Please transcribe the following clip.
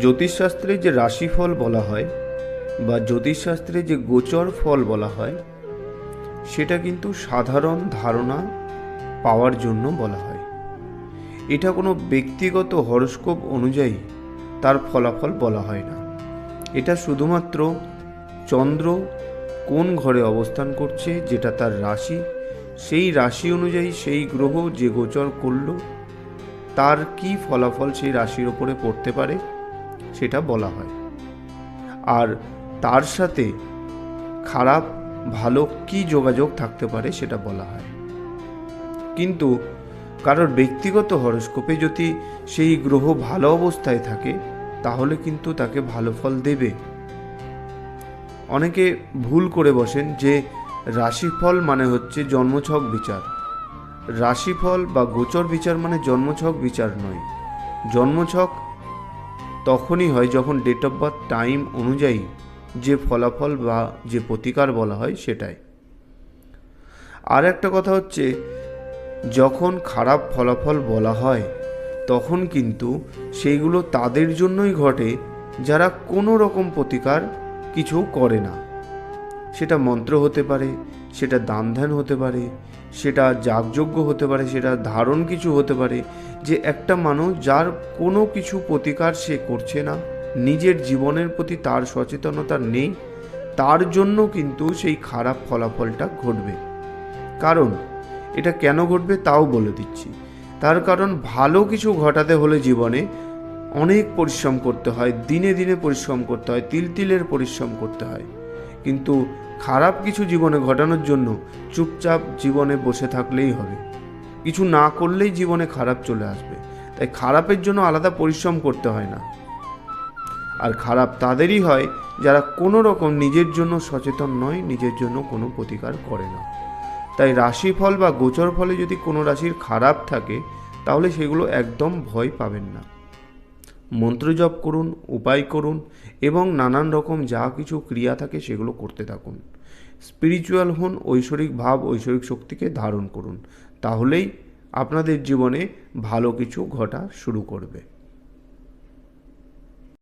জ্যোতিষশাস্ত্রে যে রাশিফল বলা হয় বা জ্যোতিষশাস্ত্রে যে গোচর ফল বলা হয়, সেটা কিন্তু সাধারণ ধারণা পাওয়ার জন্য বলা হয়। এটা কোনো ব্যক্তিগত হরস্কোপ অনুযায়ী তার ফলাফল বলা হয় না। এটা শুধুমাত্র চন্দ্র কোন ঘরে অবস্থান করছে, যেটা তার রাশি, সেই রাশি অনুযায়ী সেই গ্রহ যে গোচর করল, তার কি ফলাফল সেই রাশির ওপরে পড়তে পারে সেটা বলা হয়। আর তার সাথে খারাপ, ভালো কি যোগাযোগ থাকতে পারে সেটা বলা হয়। কিন্তু কারোর ব্যক্তিগত হরস্কোপে যদি সেই গ্রহ ভালো অবস্থায় থাকে, তাহলে কিন্তু তাকে ভালো ফল দেবে। অনেকে ভুল করে বসেন যে রাশিফল মানে হচ্ছে জন্মছক বিচার। রাশিফল বা গোচর বিচার মানে জন্মছক বিচার নয়। জন্মছক তখনই হয় যখন ডেট অফ বার্থ টাইম অনুযায়ী যে ফলাফল বা যে প্রতিকার বলা হয় সেটাই। আর একটা কথা হচ্ছে, যখন খারাপ ফলাফল বলা হয়, তখন কিন্তু সেইগুলো তাদের জন্যই ঘটে যারা কোনো রকম প্রতিকার কিছু করে না। সেটা মন্ত্র হতে পারে, সেটা দান ধ্যান হতে পারে সেটা যাগযজ্ঞ হতে পারে, সেটা ধারণ কিছু হতে পারে, যে একটা মানুষ যার কোনো কিছু প্রতিকার সে করছে না, নিজের জীবনের প্রতি তার সচেতনতা নেই, তার জন্য কিন্তু সেই খারাপ ফলাফলটা ঘটবে। কারণ, এটা কেন ঘটবে তাও বলে দিচ্ছি। তার কারণ, ভালো কিছু ঘটাতে হলে জীবনে অনেক পরিশ্রম করতে হয়, দিনে দিনে পরিশ্রম করতে হয়, তিল তিলের পরিশ্রম করতে হয়। কিন্তু খারাপ কিছু জীবনে ঘটানোর জন্য চুপচাপ জীবনে বসে থাকলেই হবে। কিছু না করলেই জীবনে খারাপ চলে আসবে। তাই খারাপের জন্য আলাদা পরিশ্রম করতে হয় না। আর খারাপ তাদেরই হয় যারা কোনো রকম নিজের জন্য সচেতন নয়, নিজের জন্য কোনো প্রতিকার করে না। তাই রাশিফল বা গোচর ফলে যদি কোনো রাশির খারাপ থাকে, তাহলে সেগুলো একদম ভয় পাবেন না। মন্ত্র জপ করুন, উপায় করুন এবং নানান রকম যা কিছু ক্রিয়া থাকে সেগুলো করতে থাকুন। স্পিরিচুয়াল হন, ঐশ্বরিক ভাব, ঐশ্বরিক শক্তিকে ধারণ করুন। তাহলেই আপনাদের জীবনে ভালো কিছু ঘটা শুরু করবে।